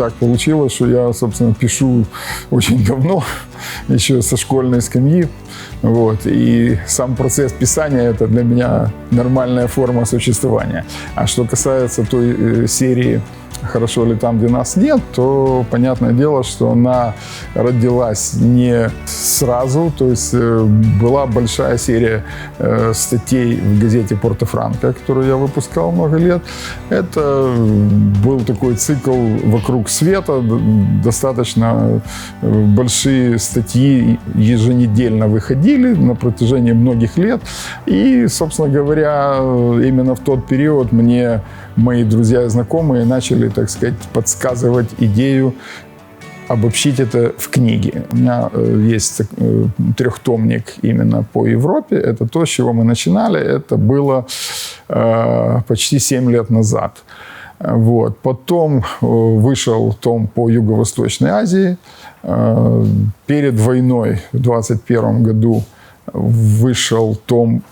так получилось, что я, собственно, пишу очень давно, еще со школьной скамьи. Вот. И сам процесс писания – это для меня нормальная форма существования. А что касается той э, серии хорошо ли там, где нас нет, то понятное дело, что она родилась не сразу. То есть э, была большая серия э, статей в газете «Порто-Франко», которую я выпускал много лет. Это был такой цикл «Вокруг света». Достаточно большие статьи еженедельно выходили на протяжении многих лет. И, собственно говоря, именно в тот период мне мои друзья и знакомые начали, так сказать, подсказывать идею обобщить это в книге. У меня э, есть э, трехтомник именно по Европе. Это то, с чего мы начинали. Это было э, почти 7 лет назад. Вот. Потом вышел том по Юго-Восточной Азии. Перед войной в 2021 году вышел том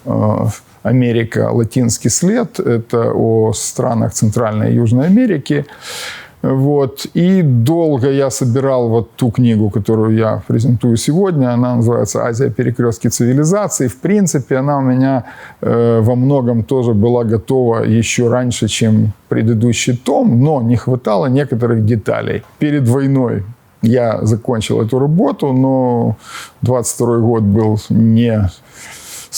Америка, латинский след. Это о странах Центральной и Южной Америки. Вот. И долго я собирал вот ту книгу, которую я презентую сегодня. Она называется «Азия. Перекрестки цивилизаций». В принципе, она у меня э, во многом тоже была готова еще раньше, чем предыдущий том, но не хватало некоторых деталей. Перед войной я закончил эту работу, но 22 год был не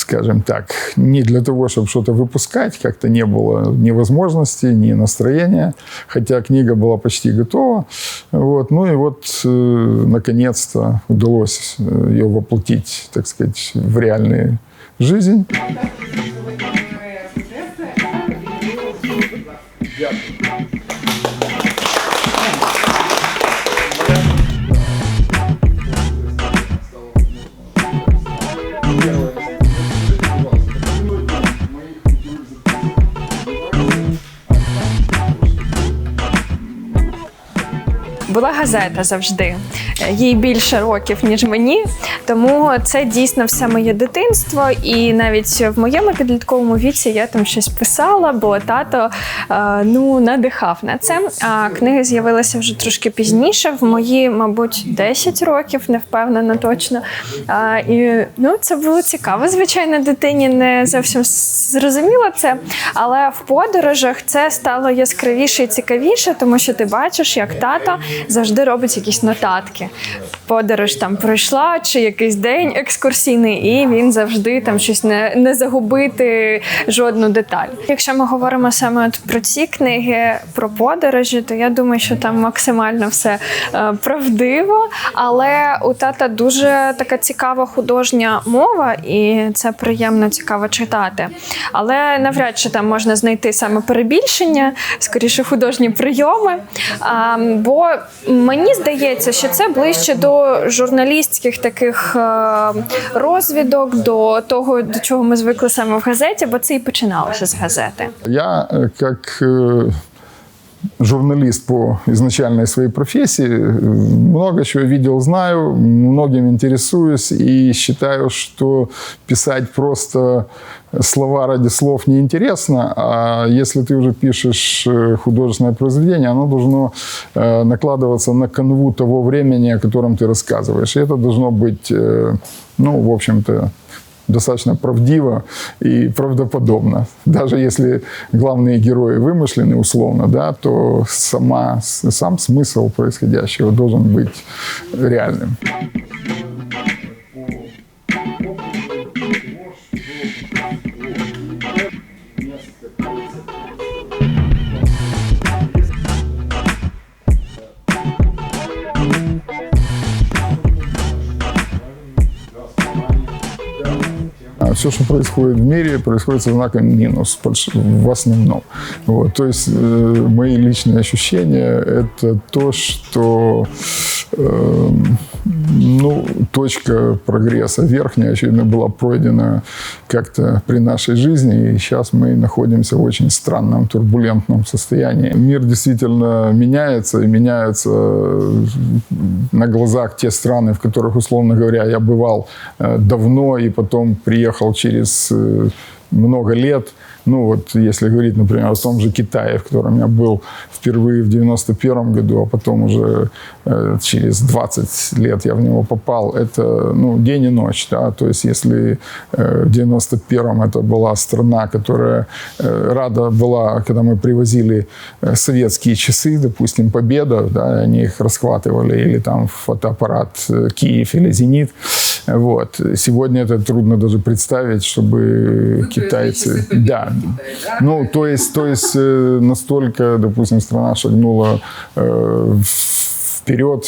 скажем так, не для того, чтобы что-то выпускать, как-то не было ни возможности, ни настроения, хотя книга была почти готова. Вот. Ну и вот, э, наконец-то, удалось э, ее воплотить, так сказать, в реальную жизнь. Була газета завжди. Їй більше років, ніж мені. Тому це дійсно все моє дитинство. І навіть в моєму підлітковому віці я там щось писала, бо тато е, ну, надихав на це. А книги з'явилися вже трошки пізніше, в мої, мабуть, 10 років, не впевнена точно. І ну, це було цікаво, звичайно, дитині не зовсім зрозуміло це. Але в подорожах це стало яскравіше і цікавіше, тому що ти бачиш, як тато завжди робить якісь нотатки. Подорож там пройшла, чи якийсь день екскурсійний, і він завжди там щось не не загубити жодну деталь. Якщо ми говоримо саме от про ці книги про подорожі, то я думаю, що там максимально все е, правдиво. Але у тата дуже така цікава художня мова, і це приємно цікаво читати. Але навряд чи там можна знайти саме перебільшення, скоріше художні прийоми. Бо Мені здається, що це ближче до журналістських таких е, розвідок, до того, до чого ми звикли саме в газеті, бо це і починалося з газети. Я як е, журналист по изначальной своей профессии. Много чего видел, знаю, многим интересуюсь и считаю, что писать просто слова ради слов неинтересно, а если ты уже пишешь э, художественное произведение, оно должно э, накладываться на канву того времени, о котором ты рассказываешь. И это должно быть, э, ну, в общем-то, достаточно правдиво и правдоподобно. Даже если главные герои вымышлены условно, да, то сама, сам смысл происходящего должен быть реальным. Все, что происходит в мире, происходит со знаком минус в основном. Вот. То есть э, мои личные ощущения – это то, что э, ну, точка прогресса верхняя, очевидно, была пройдена как-то при нашей жизни, и сейчас мы находимся в очень странном, турбулентном состоянии. Мир действительно меняется, и меняются на глазах те страны, в которых, условно говоря, я бывал э, давно, и потом приехал через э, много лет, Ну вот, если говорить, например, о том же Китае, в котором я был впервые в 91 году, а потом уже э, через 20 лет я в него попал, это ну, день и ночь. Да? То есть если э, в 91 это была страна, которая э, рада была, когда мы привозили э, советские часы, допустим, Победа, да, они их расхватывали, или там фотоаппарат э, Киев или Зенит. Вот. Сегодня это трудно даже представить, чтобы китайцы... Да. Ну, то есть, то есть э, настолько, допустим, страна шагнула э, вперед.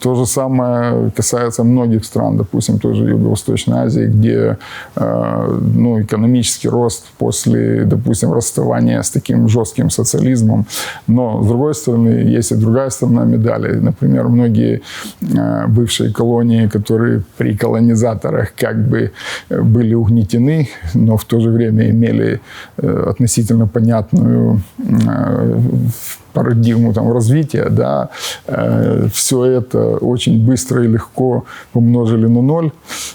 То же самое касается многих стран, допустим, той же Юго-Восточной Азии, где э, ну, экономический рост после, допустим, расставания с таким жестким социализмом. Но, с другой стороны, есть и другая сторона медали. Например, многие э, бывшие колонии, которые при колонизаторах как бы были угнетены, но в то же время имели э, относительно понятную парадигму там, развития, да, э, все это очень быстро и легко помножили на ноль.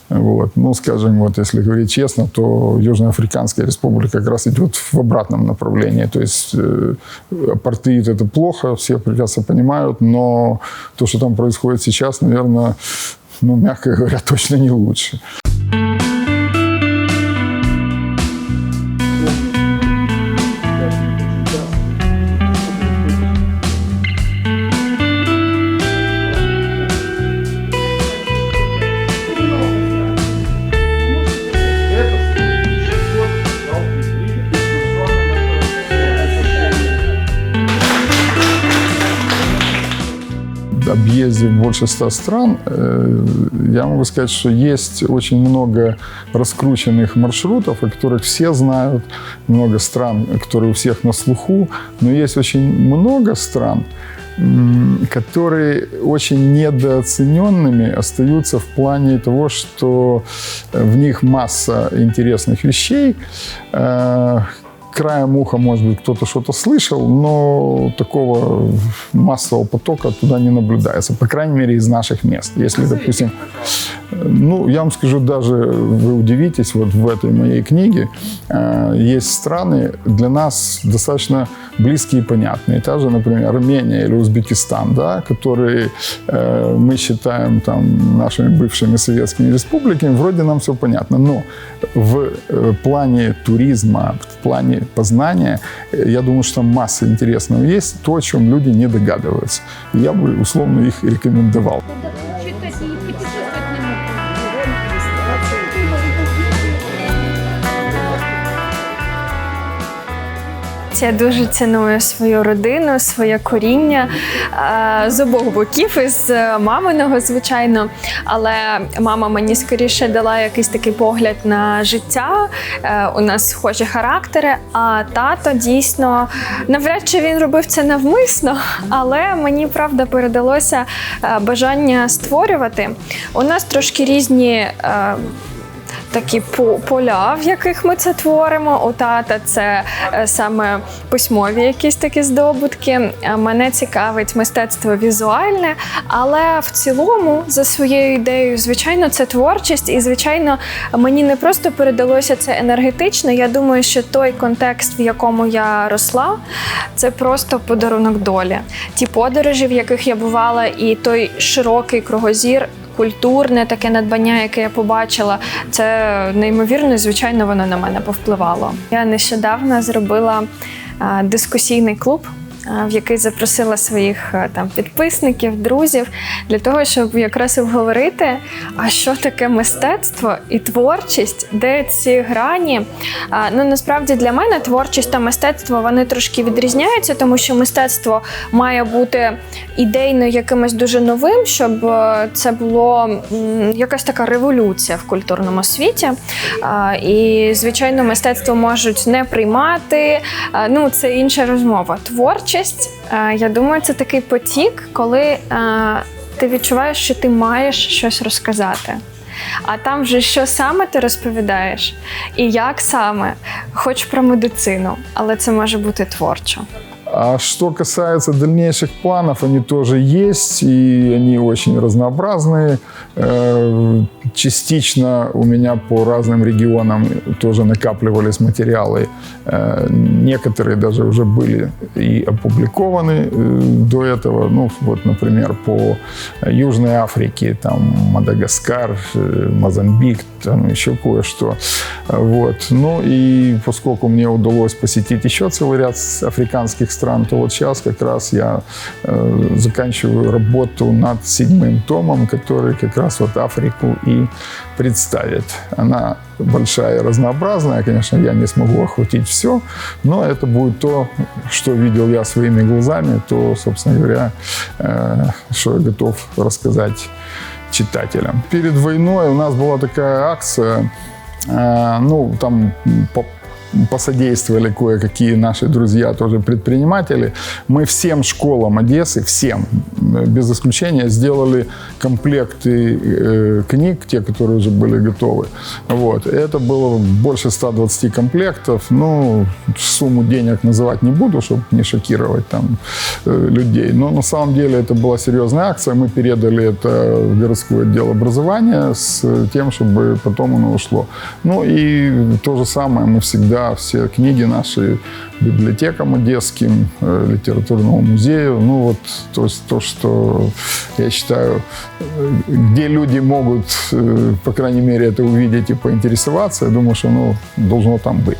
Вот. Ну, скажем, вот если говорить честно, то Южноафриканская республика как раз идет в обратном направлении. То есть э, апартеид – это плохо, все прекрасно понимают, но то, что там происходит сейчас, наверное, ну, мягко говоря, точно не лучше. Объездив больше ста стран, э, я могу сказать, что есть очень много раскрученных маршрутов, о которых все знают, много стран, которые у всех на слуху, но есть очень много стран, которые очень недооцененными остаются в плане того, что в них масса интересных вещей, э, краем уха, может быть, кто-то что-то слышал, но такого массового потока туда не наблюдается, по крайней мере, из наших мест. Если, допустим, ну, я вам скажу, даже вы удивитесь, вот в этой моей книге э, есть страны для нас достаточно близкие и понятные. Та же, например, Армения или Узбекистан, да, которые э, мы считаем там нашими бывшими советскими республиками, вроде нам все понятно. Но в э, плане туризма, в плане познания, э, я думаю, что там масса интересного есть, то, о чем люди не догадываются. Я бы условно их рекомендовал. Я дуже ціную свою родину, своє коріння е, з обох боків, із маминого, звичайно. Але мама мені скоріше дала якийсь такий погляд на життя. Е, у нас схожі характери. А тато дійсно навряд чи він робив це навмисно, але мені правда передалося е, бажання створювати. У нас трошки різні такі поля, в яких ми це творимо. У тата це е, саме письмові якісь такі здобутки. Мене цікавить мистецтво візуальне, але в цілому, за своєю ідеєю, звичайно, це творчість, і звичайно, мені не просто передалося це енергетично. Я думаю, що той контекст, в якому я росла, це просто подарунок долі. Ті подорожі, в яких я бувала, і той широкий кругозір культурне таке надбання, яке я побачила, це неймовірно, і, звичайно, воно на мене повпливало. Я нещодавно зробила дискусійний клуб В який запросила своїх е, там підписників, друзів для того, щоб якраз обговорити, а що таке мистецтво і творчість, де ці грані. Ну насправді для мене творчість та мистецтво вони трошки відрізняються, тому що мистецтво має бути ідейно якимось дуже новим, щоб е, це було якась така революція в культурному світі. І, звичайно, мистецтво можуть не приймати. Ну, це інша розмова. Творчість творчість, е, я думаю, це такий потік, коли е, ти відчуваєш, що ти маєш щось розказати. А там вже що саме ти розповідаєш, і як саме, хоч про медицину, але це може бути творчо. А что касается дальнейших планов, они тоже есть, и они очень разнообразные. Э, Частично у меня по разным регионам тоже накапливались материалы. Э, Некоторые даже уже были и опубликованы э, до этого. Ну, вот, например, по Южной Африке, там Мадагаскар, Мозамбик, там еще кое-что. Вот. Ну и поскольку мне удалось посетить еще целый ряд африканских стран, то вот сейчас как раз я э, заканчиваю работу над седьмым томом, который как раз вот Африку и представит. Она большая и разнообразная, конечно, я не смогу охватить все, но это будет то, что видел я своими глазами, то, собственно говоря, э, что я готов рассказать читателям. Перед войной у нас была такая акция, э, ну, там посодействовали кое-какие наши друзья, тоже предприниматели. Мы всем школам Одессы, всем, э, без исключения, сделали комплекты э, книг, те, которые уже были готовы. Вот. Это было больше 120 комплектов. Ну, сумму денег называть не буду, чтобы не шокировать там э, людей. Но на самом деле это была серьезная акция. Мы передали это в городской отдел образования с тем, чтобы потом оно ушло. Ну и то же самое мы всегда, все книги наши библиотекам одесским, э, литературному музею. Ну вот то, есть то, что я считаю, э, где люди могут, э, по крайней мере, это увидеть и поинтересоваться, я думаю, что оно должно там быть.